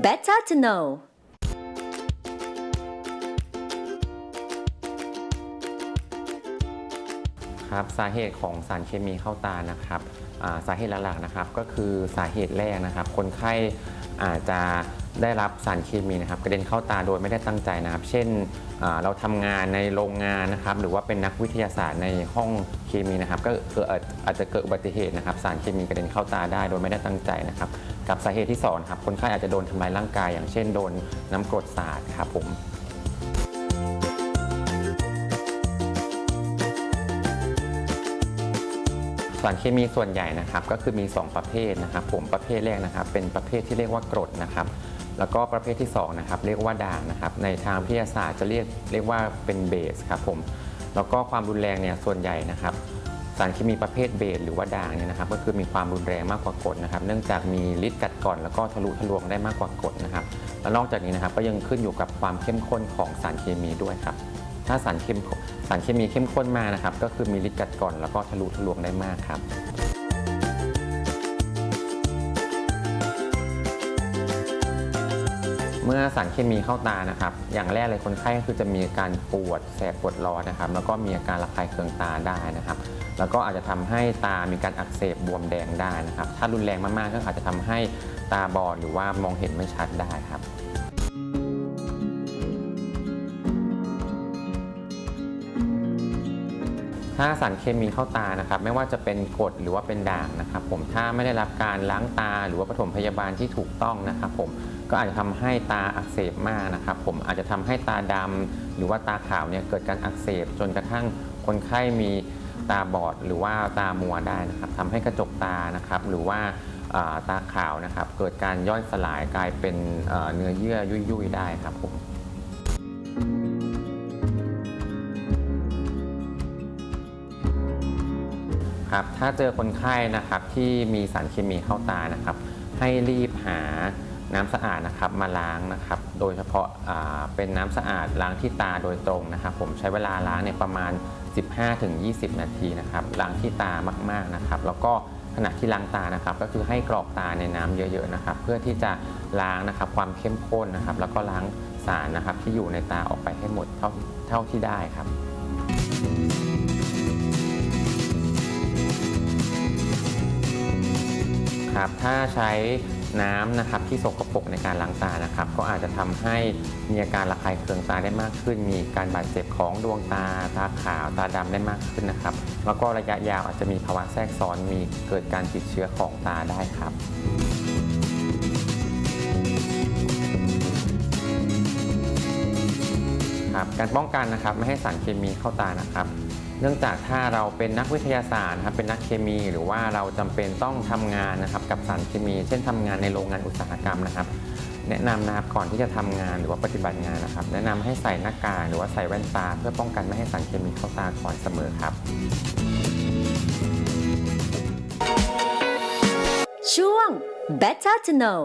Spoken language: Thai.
Better to know ครับสาเหตุของสารเคมีเข้าตานะครับาสาเหตุหลักๆนะครับก็คือสาเหตุแรกนะครับ คนไข้อาจจะได้รับสารเคมีนะครับกระเด็นเข้าตาโดยไม่ได้ตั้งใจนะครับ เช่นเราทำงานในโรงงานนะครับ หรือว่าเป็นนักวิทยาศาสตร์ในห้องเคมีนะครับ ก็อาจจะเกิดอุบัติเหตุนะครับ สารเคมีกระเด็นเข้าตาได้โดยไม่ได้ตั้งใจนะครับ กับสาเหตุที่สองครับคนไข้อาจจะโดนทำลายร่างกาย อย่างเช่นโดนน้ำกรดสาดครับผมสารเคมีส่วนใหญ่นะครับก็คือมี 2 ประเภทนะครับผมประเภทแรกนะครับ เป็นประเภทที่เรียกว่ากรดนะครับ แล้วก็ประเภทที่2นะครับเรียกว่าด่างนะครับ ในทางวิทยาศาสตร์จะเรียกเรียกว่าเป็นเบสครับผมแล้วก็ความรุนแรงเนี่ยส่วนใหญ่นะครับ สารเคมีประเภทเบสหรือว่าด่างเนี่ยนะครับก็คือมีความรุนแรงมากกว่ากรดนะครับ เนื่องจากมีฤทธิ์กัดก่อนแล้วก็ทะลุทะลวงได้มากกว่ากรดนะครับ แล้วนอกจากนี้นะครับก็ยังขึ้นอยู่กับความเข้มข้นของสารเคมีด้วยครับ ถ้าสารเคมีสารเคมีเข้มข้นมากนะครับก็คือมีฤทธิ์กัดก่อนแล้วก็ทะลุทะลวงได้มากครับ เมื่อสารเคมีเข้าตานะครับ อย่างแรกเลยคนไข้ก็คือจะมีอาการปวดแสบปวดร้อนนะครับ แล้วก็มีอาการระคายเคืองตาได้นะครับ แล้วก็อาจจะทำให้ตามีการอักเสบบวมแดงได้นะครับ ถ้ารุนแรงมากๆก็อาจจะทำให้ตาบอดหรือว่ามองเห็นไม่ชัดได้ครับ ถ้าสารเคมีเข้าตานะครับ ไม่ว่าจะเป็นกรดหรือว่าเป็นด่างนะครับ ผมถ้าไม่ได้รับการล้างตาหรือว่าปฐมพยาบาลที่ถูกต้องนะครับ ผมก็อาจจะทำให้ตาอักเสบมากนะครับ ผมอาจจะทำให้ตาดำหรือว่าตาขาวเนี่ยเกิดการอักเสบ จนกระทั่งคนไข้มีตาบอดหรือว่าตามัวได้นะครับทำให้กระจกตานะครับ หรือว่าตาขาวนะครับ เกิดการย่อยสลายกลายเป็นเนื้อเยื่อยุ่ยๆได้ครับผม ครับถ้าเจอคนไข้นะครับที่มีสารเคมีเข้าตานะครับ ให้รีบหาน้ำสะอาดนะครับมาล้างนะครับ โดยเฉพาะเป็นน้ำสะอาดล้างที่ตาโดยตรงนะครับ ผมใช้เวลาล้างเนี่ยประมาณ 15-20 นาทีนะครับล้างที่ตามากๆนะครับ แล้วก็ขณะที่ล้างตานะครับ ก็คือให้กรอกตาในน้ำเยอะๆนะครับ เพื่อที่จะล้างนะครับความเข้มข้นนะครับ แล้วก็ล้างสารนะครับที่อยู่ในตาออกไปให้หมดเท่าเท่าที่ได้ครับ ครับถ้าใช้น้ำนะครับที่สกปรกในการล้างตานะครับ ก็อาจจะทำให้มีอาการระคายเคืองตาได้มากขึ้น มีการบาดเจ็บของดวงตาตาขาวตาดำได้มากขึ้นนะครับ แล้วก็ระยะยาวอาจจะมีภาวะแทรกซ้อนมีเกิดการติดเชื้อของตาได้ครับ ครับการป้องกันนะครับไม่ให้สารเคมีเข้าตานะครับ เนื่องจากถ้าเราเป็นนักวิทยาศาสตร์นะครับเป็นนักเคมี หรือว่าเราจำเป็นต้องทำงานนะครับกับสารเคมี เช่นทำงานในโรงงานอุตสาหกรรมนะครับ แนะนำนะครับก่อนที่จะทำงานหรือว่าปฏิบัติงานนะครับ แนะนำให้ใส่หน้ากากหรือว่าใส่แว่นตา เพื่อป้องกันไม่ให้สารเคมีเข้าตาก่อนเสมอครับช่วง Better to know